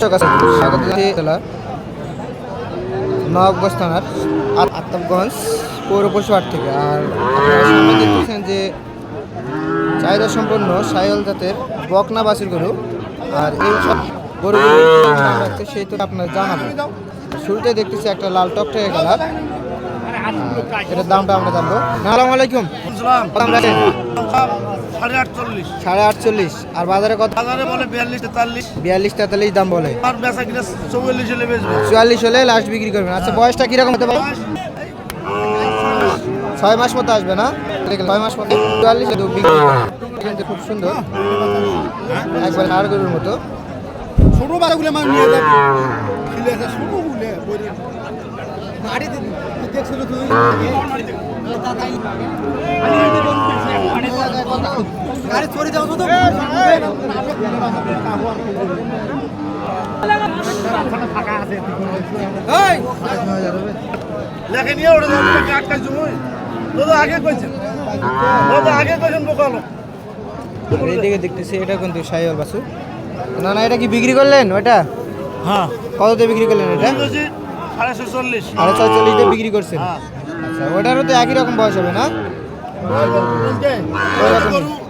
স্বাগত জেলা নবাবগঞ্জ থানার আর আত্তাবগঞ্জ পৌর পশুহাট থেকে। আর আপনারা দেখতেছেন যে চাহিদা সম্পন্ন সায়ল জাতের বকনা বাসির গরু। আর এই সব সেই তো আপনার জানাবেন। শুরুতে দেখতেছি একটা লাল টকটকে কালার। এটার দামটা আমরা জানব। আসসালামু আলাইকুম। সাড়ে আটচল্লিশ। সাড়ে আটচল্লিশ। আর বাজারে কত? বাজারে বলে বিয়াল্লিশ তেতাল্লিশ। বিয়াল্লিশ তেতাল্লিশ দাম বলে। চৌয়াল্লিশ হলে চুয়াল্লিশ হলে লাস্ট বিক্রি করবেন। আচ্ছা বয়সটা কীরকম হতে পারে? ছয় মাস মতো আসবে না? ছয় মাস মতো। চুয়াল্লিশ বিক্রি খুব সুন্দর। একবার আর গরুর মতো। ছোট আমার নিয়ে যাবে। লেখে নিয়ে ওটা জমি দাদা আগে কইছেন। দাদা আগে কইছেন বোকালো। এইদিকে দেখতেছি এটা কিন্তু সাইওয়াল বাসু না না এটা কি বিক্রি করলেন? ওটা হ্যাঁ। কততে বিক্রি করলেন এটা? ছচল্লিশ সাড়ে ছয়চল্লিশ দিয়ে বিক্রি করছেন? হ্যাঁ। আচ্ছা ওটারও তো একই রকম বয়স হবে না?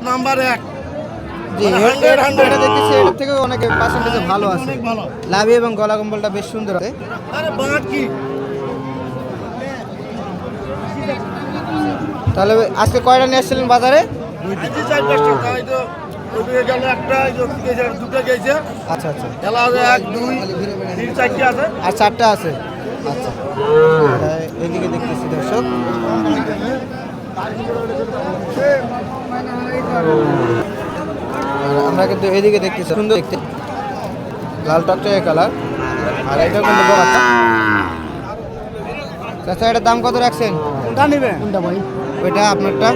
নাম্বার এক। জি মানে এটা- 100, 100 এটা দেখতেছি এটার থেকে অনেক পার্সেন্টেজ ভালো আছে। লাভি এবং গলা কম্বলটা বেশ সুন্দর আছে। তাহলে আজকে কয়টা নিয়ে আসছিলেন বাজারে? আচ্ছা আচ্ছা। এক দুই তিন চারটে আছে। আর চারটা আছে। আচ্ছা। এদিকে দেখতেছি দর্শক। আমরা কিন্তু এদিকে দেখতেছি সুন্দর দেখতে। লাল টকটকে কালার আর এটা কিন্তু একটা। চাচা এটার দাম কত রাখছেন? কোনটা নিবে কোনটা ভাই? ওইটা আপনারটা?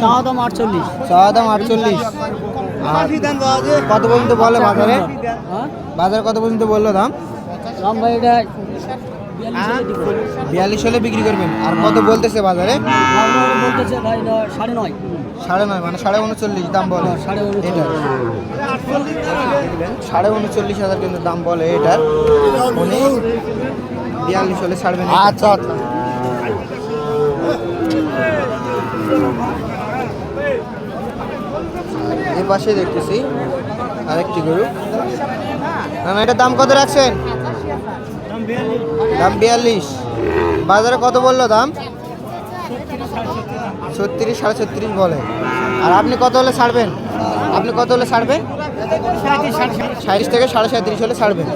চাওয়া দাম আটচল্লিশ। চাওয়া দাম আটচল্লিশ। কত পর্যন্ত বলে বাজারে? হ্যাঁ? বাজারে কত পর্যন্ত বলল দাম? দাম ভাই এটা বিয়াল্লিশ হলে বিক্রি করবেন। আর কত বলতেছে বাজারে? বলতেছে ভাই সাড়ে নয়। সাড়ে নয় মানে সাড়ে উনচল্লিশ দাম বলে। হ্যাঁ, সাড়ে সাড়ে উনচল্লিশ হাজার কিন্তু দাম বলে এটার। উনি বিয়াল্লিশ হলে ছাড়বেন আচ্ছা আচ্ছা। এই পাশে দেখতেছি আরেকটি গরু। না না এটার দাম কত রাখছেন? দাম বিয়াল্লিশ। বাজারে কত বলল দাম? ছত্রিশ সাড়ে ছত্রিশ বলে। আর আপনি কত হলে ছাড়বেন? আপনি কত হলে ছাড়বেন? সাঁত্রিশ থেকে সাড়ে সাঁত্রিশ হলে ছাড়বেন।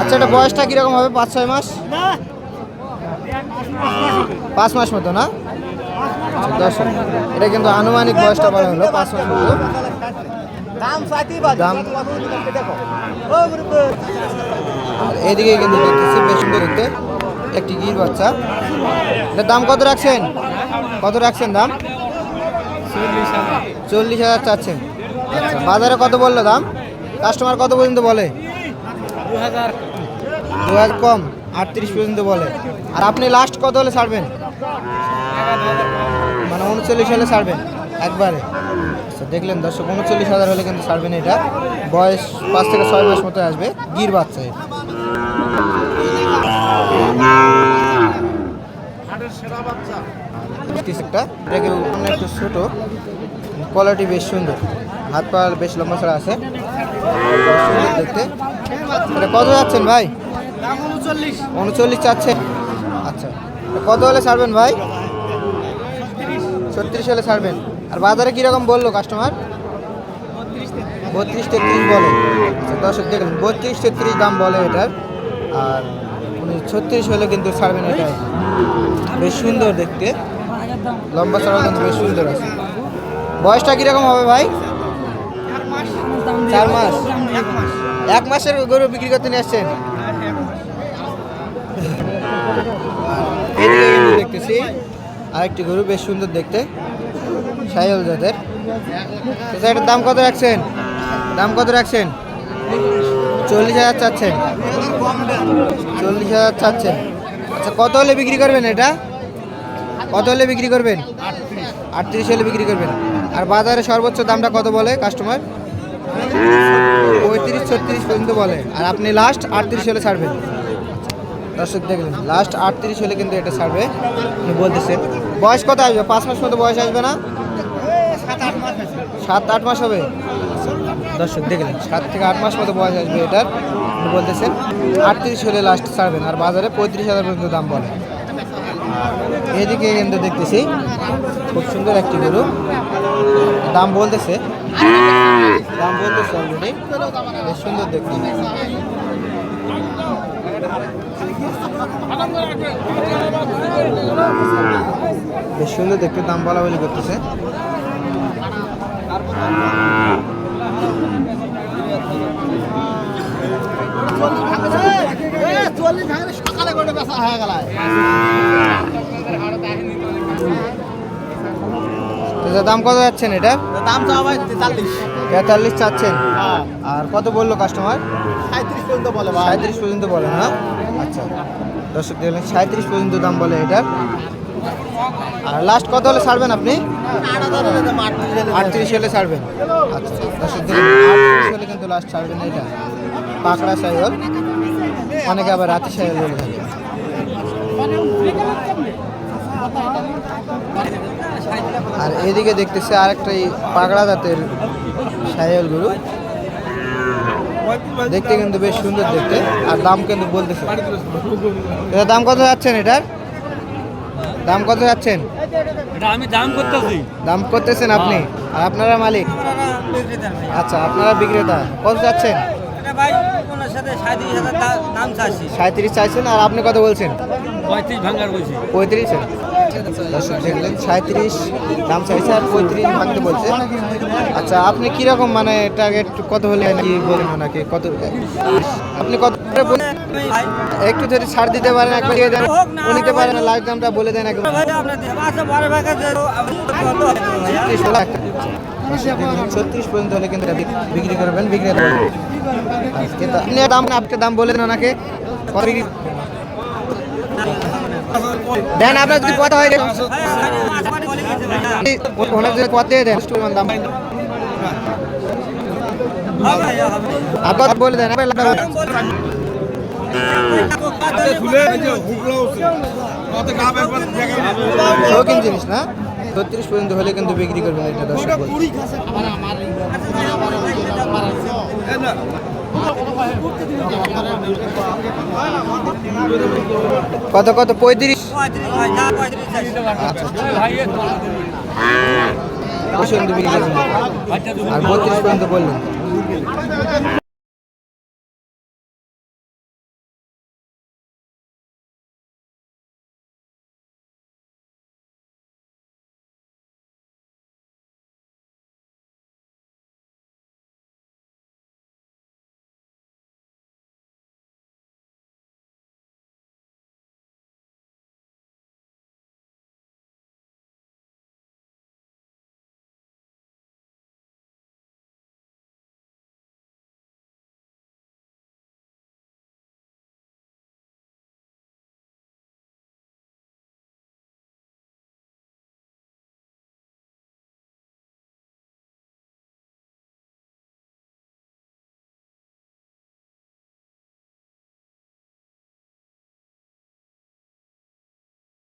আচ্ছা এটা বয়সটা কীরকম হবে? পাঁচ, ছয় মাস? পাঁচ মাস মতো না? এটা কিন্তু আনুমানিক বয়সটা বলা হলো, পাঁচ মাস মতো। দাম? আর এদিকে কিন্তু দেখতেছি বেশ সুন্দর দেখতে একটি গির বাচ্চা। এটার দাম কত রাখছেন? কত রাখছেন দাম? চল্লিশ হাজার চাচ্ছেন। আচ্ছা বাজারে কত বলল দাম? কাস্টমার কত পর্যন্ত বলে? দু হাজার কম, আটত্রিশ পর্যন্ত বলে। আর আপনি লাস্ট কত হলে ছাড়বেন? মানে উনচল্লিশ হলে ছাড়বেন, একবারে। আচ্ছা দেখলেন দর্শক, উনচল্লিশ হাজার হলে কিন্তু ছাড়বেন এটা। বয়স পাঁচ থেকে ছয় মাস মতো আসবে, গির বাচ্চা এটা। হাটের সেরা বাচ্চা পিস একটা ছোটো। কোয়ালিটি বেশ সুন্দর। হাত পা বেশ লম্বা ছাড়া আছে। সুন্দর দেখতে। এটা কত যাচ্ছেন ভাই? উনচল্লিশ চাচ্ছেন আচ্ছা। কত হলে ছাড়বেন ভাই? ছত্রিশ হলে ছাড়বেন। আর বাজারে কীরকম বলল কাস্টমার বত্রিশ তেত্রিশ বলে। আচ্ছা দর্শক দেখুন, বত্রিশ তেত্রিশ দাম বলে এটার। আর ছত্রিশ হলে কিন্তু ছাড়বেন বেশ সুন্দর দেখতে। লম্বা চড়া কিন্তু বেশ সুন্দর আছে। বয়সটা কীরকম হবে ভাই? চার মাস। এক মাসের গরু বিক্রি করতে নিয়ে আসছেন? দেখতেছি। আরেকটি গরু বেশ সুন্দর দেখতে। সাইল জাতের। এটার দাম কত রাখছেন? দাম কত রাখছেন? চল্লিশ হাজার চাচ্ছেন চল্লিশ হাজার চাচ্ছেন আচ্ছা কত হলে বিক্রি করবেন এটা? কত হলে বিক্রি করবেন? আটত্রিশ হলে বিক্রি করবেন। আর বাজারে সর্বোচ্চ দামটা কত বলে কাস্টমার পঁয়ত্রিশ, ছত্রিশ পর্যন্ত বলে। আর আপনি লাস্ট আটত্রিশ হলে ছাড়বেন। দর্শক দেখলেন লাস্ট আটত্রিশ হলে কিন্তু এটা ছাড়বে। উনি বলতেছেন বয়স কত আসবে? পাঁচ মাস মতো বয়স আসবে না? সাত আট মাস হবে। দর্শক দেখলেন সাত থেকে আট মাস মতো বয়স আসবে এটার। বলতেছেন আটত্রিশ হলে লাস্ট ছাড়বেন, আর বাজারে পঁয়ত্রিশ হাজার পর্যন্ত দাম বলে। এদিকে কিন্তু দেখতেছি, খুব সুন্দর একটি গরু। দাম বলতেছে দাম বলতেছে অলরেডি বেশ সুন্দর দেখতে। বেশ সুন্দর দেখতে, দাম বলা বলি করতেছে। সকালে করে বেচা হয়ে গেল। দাম কত যাচ্ছেন এটা? দাম চাওয়া ভাই তেতাল্লিশ। তেতাল্লিশ চাচ্ছেন। হ্যাঁ। আর কত বলল কাস্টমার সাঁত্রিশ পর্যন্ত বলে সাঁত্রিশ পর্যন্ত বলে না আচ্ছা। দর্শক দেখলেন সাঁত্রিশ পর্যন্ত দাম বলে এটার আর লাস্ট কত হলে ছাড়বেন আপনি? আটত্রিশ হলে। ছাড়বেন। আচ্ছা দর্শক দেখলেন আটত্রিশ হলে কিন্তু লাস্ট ছাড়বেন এটা। পাকড়া সাইল অনেকে আবার রাতি বলে থাকে আর এদিকে দেখতেছে আরেকটা এই পাকড়া জাতের সাইল গরু। দেখতে কিন্তু বেশ সুন্দর দেখতে আর দাম কিন্তু বলতেছে। এটার দাম কত যাচ্ছেন এটার? দাম কত যাচ্ছেন? আমি দাম করতেছি। দাম করতেছেন আপনি? আর আপনারা মালিক? আচ্ছা আপনারা বিক্রেতা। কত যাচ্ছেন? ভাই সাথে সাঁত্রিশ হাজার দাম চাচ্ছি। সাঁত্রিশ চাইছেন আর আপনি কত বলছেন? পঁয়ত্রিশ ভাঙার বলছি। পঁয়ত্রিশ দর্শক দেখলেন সাঁত্রিশ দাম চাইছে আর পঁয়ত্রিশ ভাঙতে বলছে। আচ্ছা আপনি কীরকম মানে টার্গেট কত হলে কি বলেন ওনাকে কত আপনি কত একটু যদি ছাড় দিতে পারেন একবার দিয়ে দেন। নিতে পারেন লাস্ট দামটা বলে দেন একবার। ছত্রিশ পর্যন্ত হলে কিন্তু এটা বিক- বিক্রি করবেন বিক্রি আজকে তো আপনি দাম আপনি দাম বলে দেন ওনাকে। দেন আপনার যদি কথা হয় ওনার যদি কথা দেন। দাম। আপনার বলে দেন। শৌখিন জিনিস না? ছত্রিশ পর্যন্ত হলে কিন্তু বিক্রি করবেন এটা দর্শক কত কত পঁয়ত্রিশ? আচ্ছা বিক্রি করবেন। আর বত্রিশ পর্যন্ত বললেন।